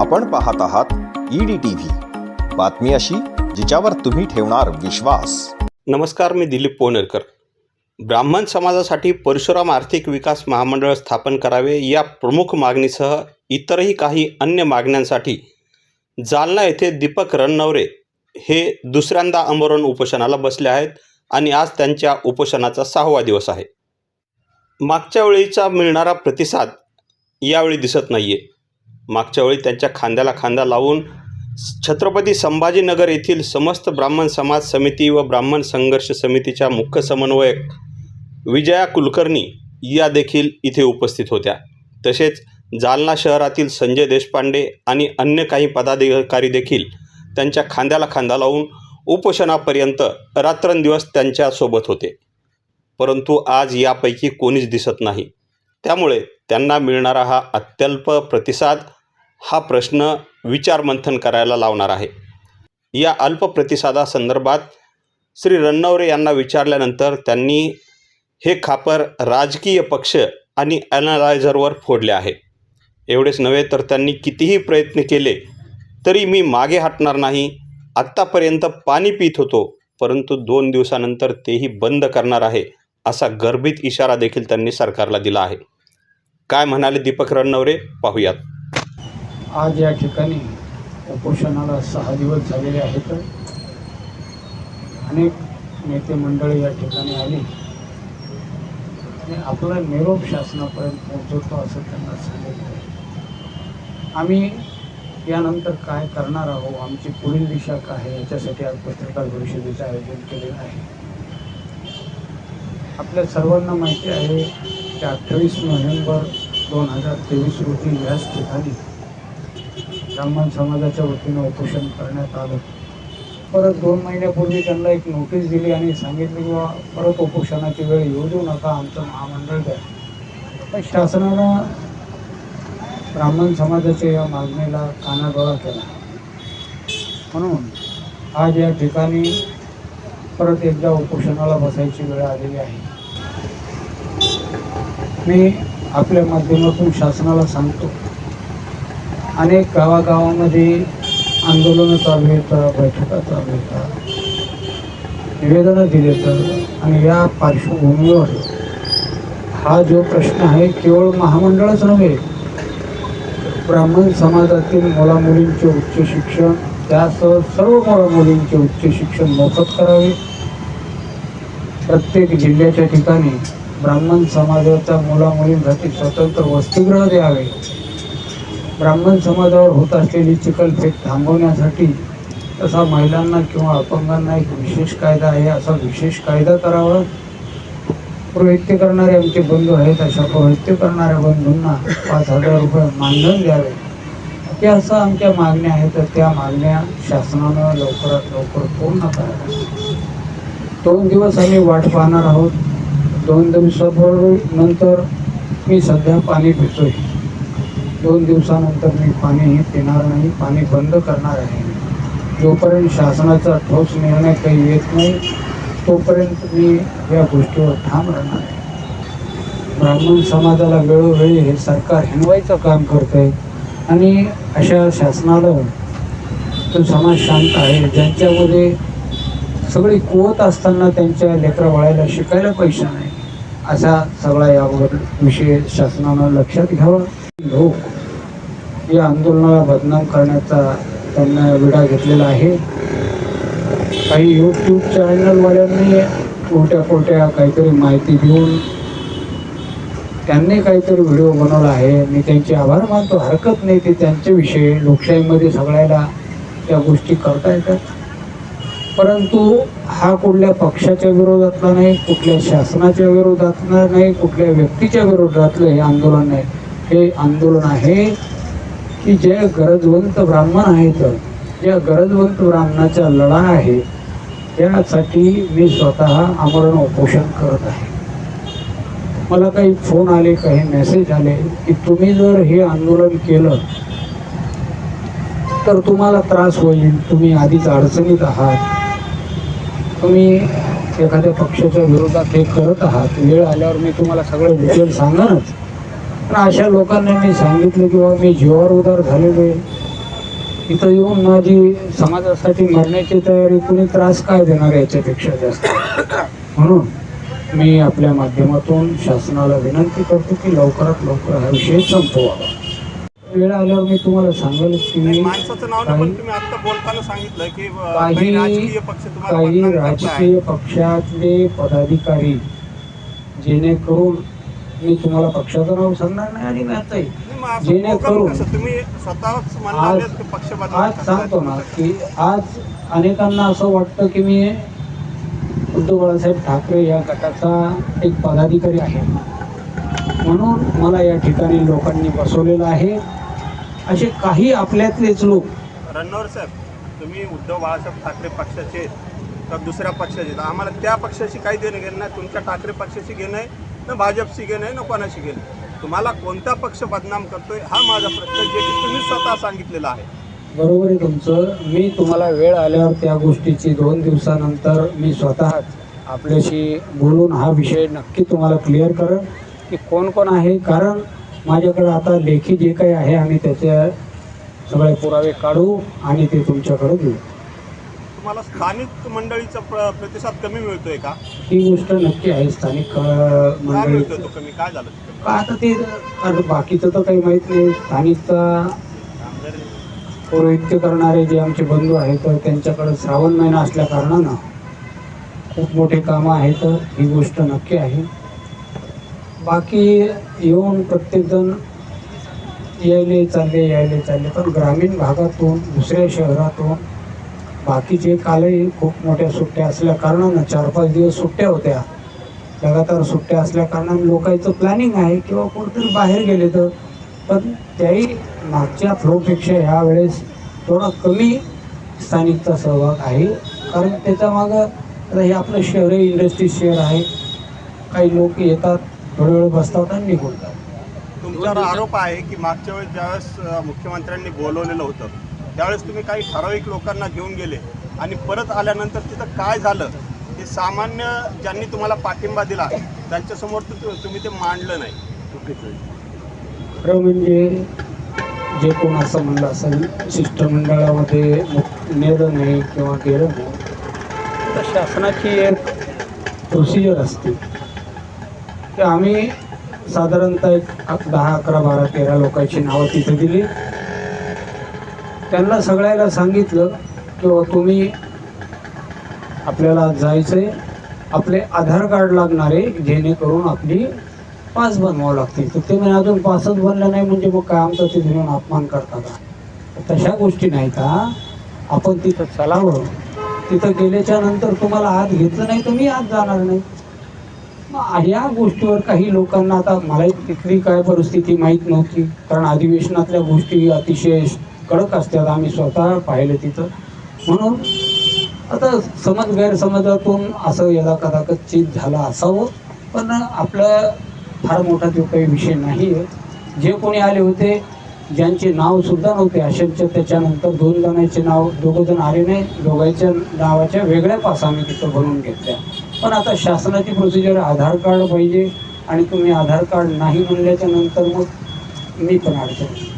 आपण पाहत आहात ईडी टीव्ही बातमी अशी जिच्यावर तुम्ही ठेवणार विश्वास. नमस्कार मी दिलीप पोनेरकर. ब्राह्मण समाजासाठी परशुराम आर्थिक विकास महामंडळ स्थापन करावे या प्रमुख मागणीसह इतरही काही अन्य मागण्यांसाठी जालना येथे दीपक रणनवरे हे दुसऱ्यांदा आमरण उपोषणाला बसले आहेत आणि आज त्यांच्या उपोषणाचा सहावा दिवस आहे. मागच्या वेळीचा मिळणारा प्रतिसाद यावेळी दिसत नाही आहे मागच्या वेळी त्यांच्या खांद्याला खांदा लावून छत्रपती संभाजीनगर येथील समस्त ब्राह्मण समाज समिती व ब्राह्मण संघर्ष समितीच्या मुख्य समन्वयक विजया कुलकर्णी या देखील इथे उपस्थित होत्या. तसेच जालना शहरातील संजय देशपांडे आणि अन्य काही पदाधिकारी देखील त्यांच्या खांद्याला खांदा लावून उपोषणापर्यंत रात्रंदिवस त्यांच्यासोबत होते. परंतु आज यापैकी कोणीच दिसत नाही. त्यामुळे त्यांना मिळणारा हा अत्यल्प प्रतिसाद हा प्रश्न विचारमंथन करायला लावणार आहे. या अल्प प्रतिसादासंदर्भात श्री रन्नवरे यांना विचारल्यानंतर त्यांनी हे खापर राजकीय पक्ष आणि ॲनालायझरवर फोडले आहे. एवढेच नव्हे तर त्यांनी कितीही प्रयत्न केले तरी मी मागे हटणार नाही. आत्तापर्यंत पाणी पित होतो परंतु दोन दिवसानंतर तेही बंद करणार आहे असा गर्भित इशारा देखील त्यांनी सरकारला दिला आहे. काय म्हणाले दीपक रणनवरे पाहूयात. आज या ठिकाणी उपोषणाला सहा दिवस झालेले आहेत. अनेक नेते मंडळी या ठिकाणी आली. आणि आपला निरोप शासनापर्यंत पोहोचवतो असं त्यांना सांगितलं. आम्ही यानंतर काय करणार आहोत? आमची पुढील दिशा काय आहे? याच्यासाठी आज पत्रकार परिषदेचं आयोजन केलेलं आहे. आपल्या सर्वांना माहिती आहे की अठ्ठावीस नोव्हेंबर दोन हजार तेवीस रोजी याच ठिकाणी ब्राह्मण समाजाच्या वतीनं उपोषण करण्यात आलं. परत दोन महिन्यापूर्वी त्यांना एक नोटीस दिली आणि सांगितली की परत उपोषणाची वेळ येऊ देऊ नका आमचं महामंडळ द्या. पण शासनानं ब्राह्मण समाजाच्या या मागणीला कानाडोळा केला. म्हणून आज या ठिकाणी परत एकदा उपोषणाला बसायची वेळ आलेली आहे. मी आपल्या माध्यमातून शासनाला सांगतो अनेक गावागावामध्ये आंदोलनं चालू येतात बैठका चालू येतात. निवेदनं दिले तर आणि या पार्श्वभूमीवर हा जो प्रश्न आहे केवळ महामंडळच नव्हे ब्राह्मण समाजातील मुलामुलींचे उच्च शिक्षण त्यासह सर्व मुलामुलींचे उच्च शिक्षण मोफत करावे. प्रत्येक जिल्ह्याच्या ठिकाणी ब्राह्मण समाजाच्या मुलामुलींसाठी स्वतंत्र वसतिगृह द्यावे. ब्राह्मण समाजावर होत असलेली चिखलफेक थांबवण्यासाठी तसा महिलांना किंवा अपंगांना एक विशेष कायदा आहे असा विशेष कायदा करावा. प्रवृत्ती करणारे आमचे बंधू आहेत अशा प्रवृत्ती करणाऱ्या बंधूंना पाच हजार रुपये मानधन द्यावे. या असं आमच्या मागण्या आहेत तर त्या मागण्या शासनानं लवकरात लवकर पूर्ण कराव्या दोन दिवस आम्ही वाट पाहणार आहोत. दोन दिवसापूर्वी नंतर मी सध्या पाणी पितोय. दोन दिवसानंतर मी पाणीही पिणार नाही पाणी बंद करणार आहे. जोपर्यंत शासनाचा ठोस निर्णय काही येत नाही तोपर्यंत मी या गोष्टीवर ठाम राहणार आहे. ब्राह्मण समाजाला वेळोवेळी हे सरकार हिनवायचं काम करत आहे आणि अशा शासनाला तो समाज शांत आहे ज्यांच्यामध्ये सगळी कुवत असताना त्यांच्या लेकरा वळायला शिकायला पैसा नाही. असा सगळा यावर विषय शासनानं लक्षात घ्यावा. लोक या आंदोलनाला बदनाम करण्याचा त्यांना विडा घेतलेला आहे. काही यूट्यूब चॅनलवाल्यांनी कोणत्या कोणत्या काहीतरी माहिती देऊन त्यांनी काहीतरी व्हिडिओ बनवला आहे. मी त्यांचे आभार मानतो. हरकत नाही ते त्यांच्याविषयी लोकशाहीमध्ये सगळ्याला त्या गोष्टी करता येतात. परंतु हा कुठल्या पक्षाच्या विरोधातला नाही कुठल्या शासनाच्या विरोधातला नाही कुठल्या व्यक्तीच्या विरोधातलं हे आंदोलन नाही हे आंदोलन आहे. की जे गरजवंत ब्राह्मण आहेत या गरजवंत ब्राह्मणाचा लढा आहे त्यासाठी मी स्वतः आमरण उपोषण करत आहे. मला काही फोन आले काही मेसेज आले की तुम्ही जर हे आंदोलन केलं तर तुम्हाला त्रास होईल तुम्ही आधीच अडचणीत आहात तुम्ही एखाद्या पक्षाच्या विरोधात हे करत आहात वेळ आल्यावर मी तुम्हाला सगळं डिटेल सांगणारच. पण अशा लोकांना मी सांगितलं की बाबा मी जीवावर उदार झालेलो आहे. इथं येऊन माझी समाजासाठी मरण्याची तयारी कुणी त्रास काय देणार याच्यापेक्षा जास्त? म्हणून मी आपल्या माध्यमातून शासनाला विनंती करतो की लवकरात लवकर हा विषय संपवावा वेळ आल्यावर मी तुम्हाला सांगेल की माणसाचं नाव तुम्ही आता बोलताना सांगितलं की काही काही पक्ष. राजकीय पक्षातले पदाधिकारी जेणेकरून मी तुम्हाला पक्षाचं नाव सांगणार नाही आणि नाही जेणेकरून- आज. सांगतो ना की आज अनेकांना असं वाटतं की मी उद्धव बाळासाहेब ठाकरे या गटाचा एक पदाधिकारी आहे म्हणून मला या ठिकाणी लोकांनी बसवलेलं आहे असे काही आपल्यातलेच लोक रणनवर साहेब तुम्ही उद्धव बाळासाहेब ठाकरे पक्षाचे तर दुसऱ्या पक्षाचे. आम्हाला त्या पक्षाशी काही देणं घेणं नाही तुमच्या ठाकरे पक्षाशी घेणं आहे ना भाजपशी घेणं आहे ना कोणाशी घेणं तुम्हाला कोणता पक्ष बदनाम करतोय हा माझा प्रश्न जे की तुम्ही स्वतः सांगितलेला आहे. बरोबर आहे तुमचं. मी तुम्हाला वेळ आल्यावर त्या गोष्टीची दोन दिवसानंतर मी स्वतःच आपल्याशी बोलून हा विषय नक्की तुम्हाला क्लिअर करेन की कोण कोण आहे. कारण माझ्याकडे आता लेखी जे काही आहे आम्ही त्याचे सगळे पुरावे काढू आणि ते तुमच्याकडे देऊ. तुम्हाला स्थानिक मंडळीचा प्र- प्रतिसाद कमी मिळतोय का? ही गोष्ट नक्की आहे स्थानिक अ, काय मंडळी मिळतोय तो कमी? काय झालं? का आता ते आता बाकीचं तर काही माहीत नाही. स्थानिकचा पौरोहित्य करणारे जे आमचे बंधू आहेत तर त्यांच्याकडे श्रावण महिना असल्या कारणानं खूप मोठे कामं आहेत. ही गोष्ट नक्की आहे. बाकी येऊन प्रत्येकजण यायले चालले यायले चालले. पण ग्रामीण भागातून दुसऱ्या शहरातून बाकीचे कालही खूप मोठ्या सुट्ट्या असल्या कारणानं चार पाच दिवस सुट्ट्या होत्या. लगातार सुट्ट्या असल्या कारणानं लोकांचं प्लॅनिंग आहे किंवा कुठेतरी बाहेर गेले तर. पण त्याही मागच्या फ्लोपेक्षा ह्या वेळेस थोडा कमी स्थानिकचा सहभाग आहे. कारण त्याच्या मागं आता हे आपलं शहर आहे इंडस्ट्रीज शहर आहे. काही लोक येतात थोडा वेळ बसतात आणि निघून जातात. तुमच्यावर आरोप आहे की मागच्या वेळेस ज्यावेळेस मुख्यमंत्र्यांनी बोलवलेलं होतं त्यावेळेस तुम्ही काही ठराविक लोकांना घेऊन गेले आणि परत आल्यानंतर तिथं काय झालं ते सामान्य ज्यांनी तुम्हाला पाठिंबा दिला त्यांच्यासमोर तुम्ही ते मांडलं नाही. खरं म्हणजे जे कोण असं म्हणलं असेल शिष्टमंडळामध्ये नेलं नाही किंवा गेलं नाही तर शासनाची एक प्रोसिजर असते. की आम्ही साधारणतः एक दहा अकरा बारा तेरा लोकांची नावं तिथे दिली. त्यांना सगळ्याला सांगितलं की तुम्ही आपल्याला जायचं आहे आपले आधार कार्ड लागणार आहे जेणेकरून आपली पास बनवावं लागते तर ते म्हणजे अजून पासच बनलं नाही म्हणजे मग काय आमचं तिथे धरून अपमान करतात. तशा गोष्टी नाही का? आपण तिथं चलावं तिथं गेल्याच्यानंतर तुम्हाला आत घेतलं नाही तुम्ही आत जाणार नाही. या गोष्टीवर काही लोकांना आता मला तिथली काय परिस्थिती माहीत नव्हती. कारण अधिवेशनातल्या गोष्टी अतिशय कडक असतात. आम्ही स्वतः पाहिलं तिथं. म्हणून आता समज गैरसमजातून असं यदा कदाचित झालं असावं. पण आपलं फार मोठा तो काही विषय नाही आहे जे कोणी आले होते ज्यांचे नावसुद्धा नव्हते अशांचे त्याच्यानंतर दोन जणांचे नाव दोघं जण आले नाही दोघांच्या नावाच्या वेगळ्या पास आम्ही तिथं बनवून घेतल्या. पण आता शासनाची प्रोसिजर आधार कार्ड पाहिजे आणि तुम्ही आधार कार्ड नाही म्हणल्याच्या नंतर मग मी पण अडचण